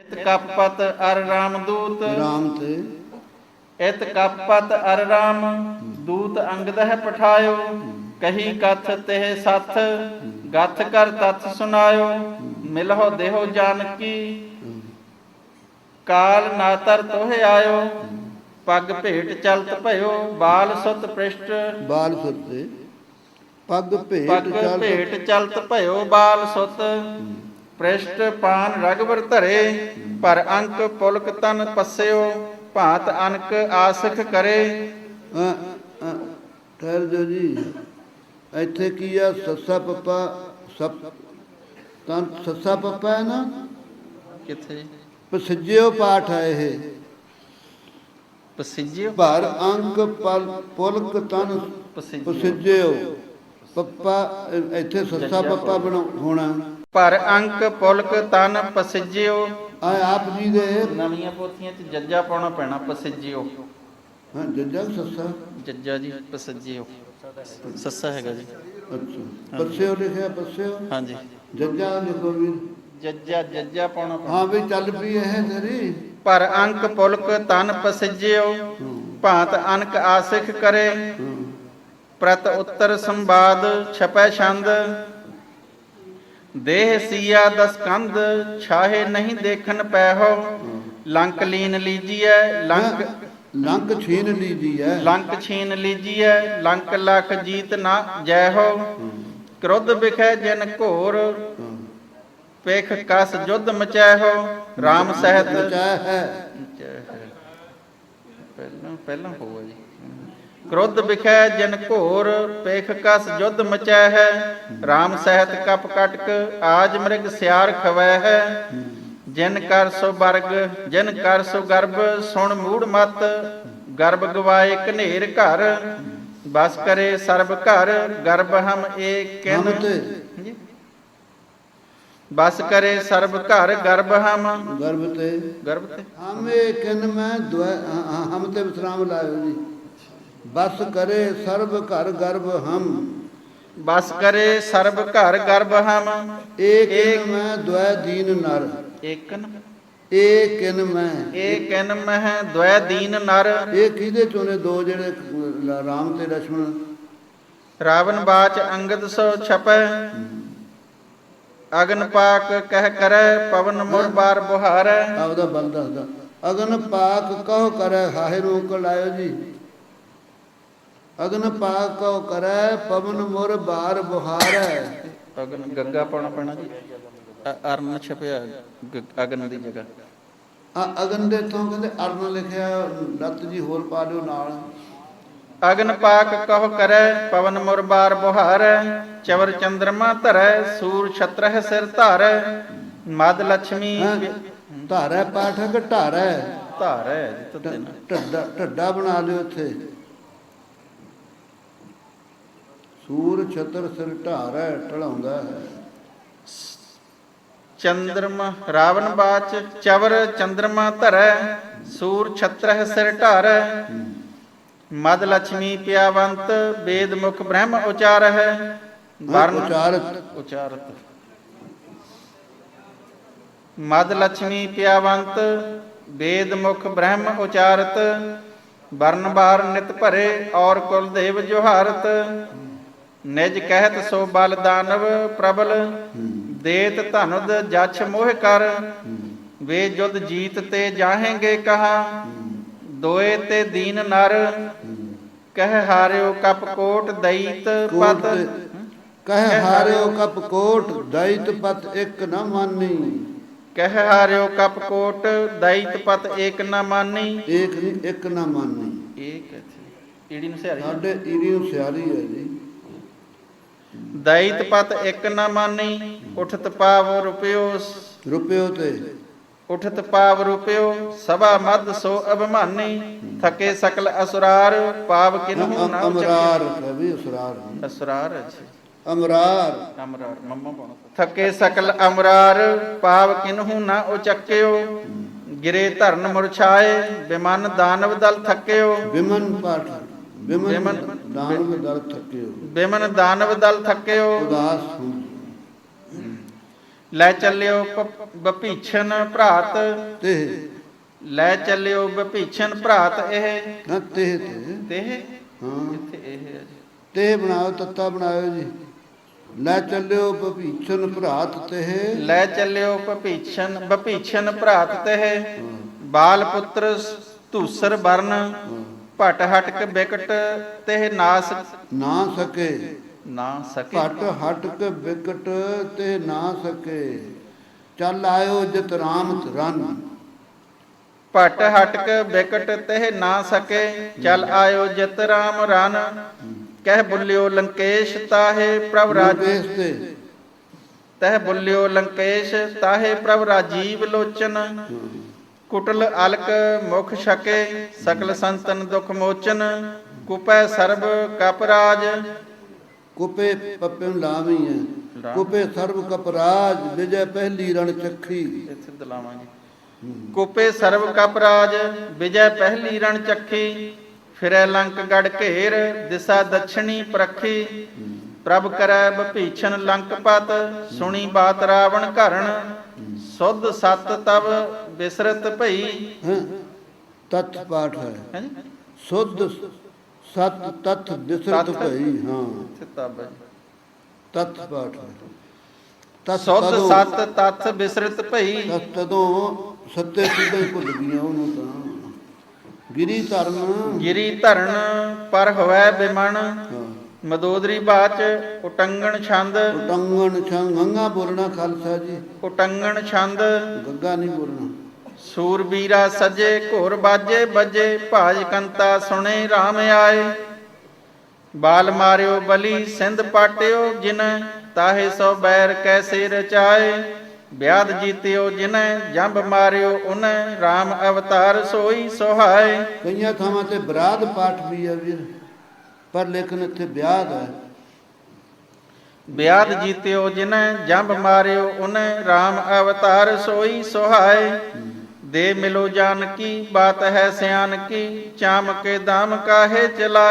ਇਤ ਕਪਤ ਅਰ ਰਾਮਦੂਤ ਰਾਮ ਤੇ। ਇਤ ਕਪਤ ਅਰ ਰਾਮ ਦੂਤ ਅੰਗਦਹ ਪਠਾਇਓ। ਕਹੀ ਕਥ ਤਿਹ ਸਥ ਗਥ ਕਰ ਤਤ ਸੁਨਾਇਓ। ਮਿਲਹੁ ਦੇਹੋ ਜਾਨਕੀ। ਕਾਲ ਨਾਤਰ ਤੋਹਿ ਆਇਓ। ਪੱਗ ਭੇਟ ਚਲਤ ਭਇਓ। ਬਾਲ ਸੁਤ ਪ੍ਰਿਸ਼ਟ। ਬਾਲ ਸੁੱਤੇ ਪੱਗ ਭੇਟ ਪੱਗ ਚੱਲ ਭੇਟ ਚਲਤ ਭਇਓ। ਬਾਲ ਸੁਤ। ਪ੍ਰਿਸ਼ਟ ਪਾਨ ਰਗਵਰ ਧਰੇ ਪਰ ਅੰਕ ਪੁਲਕ ਤਨ ਪਸਿਓ ਭਾਤ ਅਨਕ ਆਸਖ ਕਰੇ। ਠਹਿਰ ਜੋ ਜੀ। ਇੱਥੇ ਕੀ ਆ? ਸੱਸਾ ਪੱਪਾ ਸਪ ਤਾਂ ਸੱਸਾ ਪੱਪਾ ਹੈ ਨਾ? ਕਿੱਥੇ? ਪਸਜਿਓ ਪਾਠ ਹੈ ਇਹ। ਪਸਿਜਿਓ ਭਰ ਅੰਕ ਪਲ ਪੁਲਕ ਤਨ ਪਸਿਜਿਓ ਪੱਪਾ ਇੱਥੇ ਸੱਸਾ ਪੱਪਾ ਬਣਾ ਹੋਣਾ। ਪਰ ਅੰਕ ਪੁਲਕ ਤਨ ਪਸਿਜਿਓ। ਆ ਆਪ ਜੀ ਦੇ ਨਵੀਆਂ ਪੋਥੀਆਂ 'ਚ ਜੱਜਾ ਪਾਉਣਾ ਪੈਣਾ ਪਸਿਜਿਓ। ਹਾਂ ਜੱਜਾ ਸੱਸਾ? ਜੱਜਾ ਜੀ ਪਸਿਜਿਓ। ਸੱਸਾ ਹੈਗਾ ਜੀ। ਅੱਛਾ। ਪੱਸਿਓ ਲਿਖਿਆ ਪੱਸਿਓ? ਹਾਂਜੀ। ਜੱਜਾ ਲਿਖੋ ਵੀਰ ਜੱਜਾ ਜੱਜਾ ਪਾਉਣਾ ਪੈਣਾ। ਹਾਂ ਵੀ ਚੱਲ ਪਈ ਇਹ ਤੇਰੀ। ਪਰ ਅੰਕ ਪੁਲਕ ਤਨ ਪਸਿਜਿਓ। ਭਾਂਤ ਅਨਕ ਆਸਿਖ ਕਰੇ। ਪ੍ਰਤ ਉੱਤਰ ਸੰਵਾਦ ਛਪੈ ਛੰਦ। ਦੇਹ ਸੀਆ ਦਸ ਕੰਧ ਛਾਹੇ ਨਹੀਂ ਦੇਖਣ ਪੈ ਹੋ ਲੰਕ ਲੀਨ ਲੀਜੀਐ ਲੰਕ ਲੰਕ ਛੀਨ ਹੈ ਲੰਕ ਛੀਨ ਲੀਜੀਐ ਲੰਕ ਲਖ ਜੀਤ ਨਾ ਜੈ ਹੋ ਕ੍ਰੋਧ ਵਿਖੈ ਜਨ ਘੋਰ ਪੇਖ ਕਸ ਜੁਧ ਮਚੈ ਹੋ RAM ਸਹਿਤ ਬਚਾਇਆ ਹੈ। ਪਹਿਲਾਂ ਪਹਿਲਾਂ ਹੋਇਆ ਜੀ। ਕ੍ਰੋਧ ਵਿਖੈ ਜਨ ਘੋਰ ਪੇਖ ਕਸ ਜੁਧ ਮਚੈ ਹੈ। RAM ਸਹਿਤ ਕਪ ਕਟਕ ਆਜ ਮ੍ਰਿਗ ਸਿਆਰ ਖਵੈ ਹੈ। ਜਿਨ ਕਰ ਸੋ ਵਰਗ ਜਿਨ ਕਰ ਸੋ ਗਰਭ ਸੁਣ ਮੂੜ ਮਤ। ਗਰਭ ਗਵਾਏ ਕਨੇਰ ਘਰ ਬਸ ਕਰੇ ਸਰਬ ਘਰ। ਗਰਭ ਹਮ ਏਕ ਕਿਨ। ਬਸ ਕਰੇ ਸਰਬ ਘਰ ਗਰਭ ਹਮ। ਗਰਭ ਤੇ। ਗਰਭ ਤੇ। ਹਮੇ ਕਿਨ ਮੈਂ ਹਮ ਤੇ ਵਿਸਰਾਮ ਲਾਇਓ ਜੀ। ਬਸ ਕਰੇ ਸਰਬ ਘਰ ਗਰਭ ਹਮ। ਬਸ ਕਰੇ ਸਰਬ ਘਰ ਗਰਭ ਹਮ। ਏਕ ਮੈਂ ਦੁਇ ਦੀਨ ਨਰ। ਏਕਨ ਏਕਨ ਮੈਂ। ਏਕਨ ਮਹਿ ਦੁਇ ਦੀਨ ਨਰ। ਇਹ ਕਿਹਦੇ ਚੋਂ ਨੇ? ਦੋ ਜਿਹੜੇ ਰਾਮ ਤੇ ਲక్ష్మణ ਰਾਵਣ ਬਾਚ ਅੰਗਦ ਸੋ ਛਪੈ। ਅਗਨ ਪਾਕ ਕਹਿ ਕਰੈ ਪਵਨ ਮੁਰ ਬਾਰ ਬੁਹਾਰੈ। ਆਪਦਾ ਬਲ ਦੱਸਦਾ। ਅਗਨ ਪਾਕ ਕਹ ਕਰੈ ਹਾਇ ਰੋਕ ਲਾਇਓ ਜੀ। ਅਗਨ ਪਾਕ ਕਹੋ ਕਰੈ ਪਵਨ ਮੁਰ ਬਾਰ ਬੁਹਾਰੈ। ਅਗਨ ਗੱਗਾ ਪਾਉਣਾ ਪੈਣਾ ਜੀ। ਅਰਨ ਛਪਿਆ ਅਗਨ ਦੀ ਜਗ੍ਹਾ। ਆ ਅਗਨ ਦੇ ਤੋਂ ਕਹਿੰਦੇ ਅਰਨ ਲਿਖਿਆ ਰੱਤ ਜੀ ਹੋਰ ਪਾ ਦਿਓ ਨਾਲ। ਅਗਨ ਪਾਕ ਕਹ ਕਰੈ ਪਵਨ ਮੁਰ ਬਾਰ ਬੁਹਾਰੈ। ਚਵਰ ਚੰਦਰਮਾ ਧਰੈ ਸੂਰ ਛਤਰਹਿ ਸਿਰ ਧਾਰੈ। ਮਦ ਲక్ష్ਮੀ? ਧਾਰੈ ਪਾਠਕ ਧਾਰੈ। ਜੀ ਤੱਤੇ ਨਾ ਢੱਡਾ ਢੱਡਾ ਬਣਾ ਲਿਓ ਇੱਥੇ ਸੂਰ ਛਤਰ ਸਿਰ ਢਾਰੈ ਢਲਾਉਂਦਾ ਹੈ। ਚੰਦਰਮਾ ਰਾਵਣ ਬਾਚ ਚਵਰ ਚੰਦਰਮਾ ਧਰੈ ਸੂਰ ਛਤਰਹ ਸਿਰ ਢਾਰੈ। ਮਦ ਲక్ష్ਮੀ ਪਿਆਵੰਤ ਵੇਦ ਮੁਖ ਬ੍ਰਹਮ ਉਚਾਰਹਿ। ਵਰਨ ਉਚਾਰਤ। ਉਚਾਰਤ। ਮਦ ਲక్ష్ਮੀ ਪਿਆਵੰਤ ਵੇਦ ਮੁਖ ਬ੍ਰਹਮ ਉਚਾਰਤ। ਵਰਨ ਬਾਰ ਨਿਤ ਭਰੇ ਔਰ ਕੁਲ ਦੇਵ ਜੋਹਾਰਤ। ਨਿਜ ਕਹਿਤ ਸੋ ਬਲ ਦਾਨਵ ਪ੍ਰਬਲ ਦੇਤ ਧਨੁਦ ਜਛ ਮੋਹ ਕਰ ਵੇ ਜੁਦ ਜੀਤ ਤੇ ਜਾਹੇਂਗੇ ਕਹਾ ਦੋਏ ਤੇ ਦੀਨ ਨਰ ਕਹਿ ਹਾਰਿਓ ਕਪ ਕੋਟ ਕੋਟ ਪਤ। ਕਹਿ ਹਾਰਿਓ ਕਪ ਕੋਟ ਦੈਤ ਪਤ ਇੱਕ ਨਾ ਮਾਨੀ। ਕਹਿ ਹਾਰਿਓ ਕਪ ਕੋਟ ਦਈਤ ਪਤ ਏਕ ਨਾ ਮਾਨੀ। ਇੱਕ ਇੱਕ ਨਾ ਮਾਨੀ। ਏਕ ਇੱਥੇ ਈੜੀ ਨੂੰ ਸਿਆਰੀ ਸਾਡੇ ਈਰੀ ਨੂੰ ਸਿਆਰੀ ਹੈ ਜੀ। ਦਈਤ ਪਤ ਇੱਕ ਨਾ ਮਾਨੀ ਉਠਤ ਪਾਵ ਰੁਪਿਓ ਰੁਪਿਓ ਤੇ। ਉਠਤ ਪਾਵ ਰੁਪਿਓ ਸਭਾ ਮਦ ਸੋ ਅਭਮਾਨੀ ਥਕੇ ਸਕਲ ਅਸੁਰਾਰ ਪਾਵ ਕਿਨਹੂ ਨਾ ਅਮਰਾਰ ਕਵੀ ਅਸਰਾਰ। ਅਸੁਰਾਰ ਅੱਛਾ ਅਮਰਾਰ। ਅਮਰਾਰ ਮੰਮਾ ਪਾਉਣਾ ਥਕੇ ਸਕਲ ਅਮਰਾਰ ਪਾਵ ਕਿਨਹੂ ਨਾ ਉਚਕਿਓ ਗਿਰੇ ਧਰਨ ਮੁਰਛਾਏ ਬਿਮਨ ਦਾਨਵ ਦਲ ਥਕਿਓ। ਵਿਮਨ ਪਾਠ। ਵਿਮਨ ਵਿਮਨ- ਦਾਨਵ ਦਰ ਥਕਿਓ ਬਿਮਨ ਦਾਨਵ ਦਲ ਥਕਿਓ ਉਦਾਸ ਹੂੰ ਲੈ ਚੱਲਿਓ ਪ- ਬਭੀਛਨ ਭਰਾਤ ਤੇ ਲੈ ਚੱਲਿਓ ਬਭੀਛਨ ਭਰਾਤ ਇਹ ਨਾ ਤੇ ਤੇ ਤੇ ਹਾਂ ਇੱਥੇ ਇਹ ਹੈ ਜੀ ਤੇ ਬਣਾਓ ਤੱਤਾ ਬਣਾਇਓ ਜੀ ਲੈ ਚੱਲਿਓ ਭਵੀਛਨ ਭਰਾਤ ਤੇ ਲੈ ਚੱਲਿਓ ਬਭੀਛਨ ਬਭੀਛਨ ਭਰਾਤ ਤੇ ਬਾਲ ਪੁੱਤਰ ਧੂਸਰ ਵਰਨ ਭਟ ਹਟਕ ਬਿਕਟ ਤੇ ਨਾਸ ਨਾ ਸਕੇ। ਨਾ ਸਕੇ। ਘਟ ਹਟ ਕੇ ਵਿਕਟ ਤੇ ਨਾ ਸਕੇ। ਚੱਲ ਆਇਓ ਜਤ ਰਾਮ ਰਨ ਭਟ ਹਟਕ ਬਿਕਟ ਤੇ ਨਾ ਸਕੇ। ਚਲ ਆਇਓ ਜਿਤ ਰਾਮ ਰਨ ਕਹਿ ਬੁੱਲਿਓ ਲੰਕੇਸ਼ ਤਾਹੇ ਪ੍ਰਭ ਰਾਜ ਰਾਜੇਸ਼ ਤੇ। ਤਹਿ ਬੁੱਲਿਓ ਲੰਕੇਸ਼ ਤਾਹੇ ਪ੍ਰਭ ਰਾਜੀਵ ਲੋਚਨ। ਕੁਟਲ ਅਲਕ ਮੁਖ ਛਕੇ ਸਕਲ ਸੰਤਨ ਦੁਖ ਮੋਚਨ ਕੁਪੈ ਸਰਬ ਕਪ ਰਾਜ ਕੁਪੇ ਪੱਪੇ ਨੂੰ ਲਾਵੀ ਹੈ। ਕੁਪੇ ਸਰਬ ਕਪਰਾਜ ਵਿਜੈ ਪਹਿਲੀ ਰਣ ਚੱਖੀ। ਇੱਥੇ ਦਲਾਵਾਂਗੇ ਕੁਪੇ ਸਰਬ ਕਪ ਰਾਜ ਵਿਜੈ ਪਹਿਲੀ ਰਣ ਚੱਖੀ। ਫਿਰੈ ਲੰਕ ਗੜ ਘੇਰ ਦਿਸਾ ਦਛਣੀ ਪ੍ਰਖੀ। ਪ੍ਰਭ ਕਰੈ ਬਭੀਛਨ ਲੰਕਪਤ ਸੁਣੀ ਬਾਤ ਰਾਵਣ ਘਰਣ। ਸੁਧ ਸਤ ਤਬ ਬਿਸਰਤ ਭਈ ਹੈ ਤਤ ਪਾਠ ਹੈ ਹੈ ਜੀ ਸੁਧ ਸਤ ਤਤ ਬਿਸਰਤ ਤਤ। ਭਈ ਹਾਂ ਇੱਥੇ ਤਬ ਹੈ ਜੀ। ਤਤ ਪਾਠ ਹੈ ਤਤ ਸੁਧ ਤਦੋਂ- ਸਤ ਤਤ ਬਿਸਰਤ ਭਈ ਤਤ ਤਦੋਂ ਸੱਤੇ ਸਿੱਧੇ ਹੀ ਭੁੱਲ ਗਈਆਂ ਉਹਨੂੰ ਤਾਂ ਗਿਰੀ ਧਰਮ ਗਿਰੀ ਧਰਨ ਪਰ ਹੋਵੈ ਬਿਮਨ ਹਾਂ ਮਦੋਦਰੀ ਬਾਚ ਉਟੰਗਣ ਛੰਦ। ਉਟੰਗਣ ਛੰਗਾਂ ਬੋਲਣਾ ਖਾਲਸਾ ਜੀ। ਉਟੰਗਣ ਛੰਦ। ਗੱਗਾ ਨਹੀਂ ਬੋਲਣਾ। ਸੂਰਬੀਰਾ ਸਜੇ ਘੋਰ ਬਾਜੇ ਬੱਜੇ ਭਾਜ ਕੰਤਾ ਸੁਣੇ RAM ਆਏ। ਬਾਲ ਮਾਰਿਓ ਬਲੀ ਸਿੰਧ ਪਾਟਿਓ ਜਿਨ ਤਾਹੇ ਸੋ ਬੈਰ ਕੈਸੇ ਰਚਾਏ। ਵਿਆਦ ਜੀਤਿਓ ਜਿਨੈ ਜੰਬ ਮਾਰਿਓ ਉਨੈ RAM ਅਵਤਾਰ ਸੋਈ ਸੁਹਾਏ। ਕਈਆਂ ਥਾਵਾਂ ਤੇ ਬਰਾਦ ਪਾਠ ਵੀ ਹੈ ਵੀਰ। ਪਰ ਲੇਕਿਨ ਇੱਥੇ ਵਿਆਹ ਹੈ। ਵਿਆਦ ਜੀਤਿਓ ਜਿਨੈ ਜੰਬ ਮਾਰਿਓ ਉਨੈ RAM ਅਵਤਾਰ ਸੋਈ ਸੁਹਾਏ। ਦੇ ਮਿਲੋ ਜਾਨਕੀ ਬਾਤ ਹੈ ਸਿਆਨ ਕੀ, ਚਾਮ ਕੇ ਦਾਮ ਕਾਹੇ ਚਲਾਏ।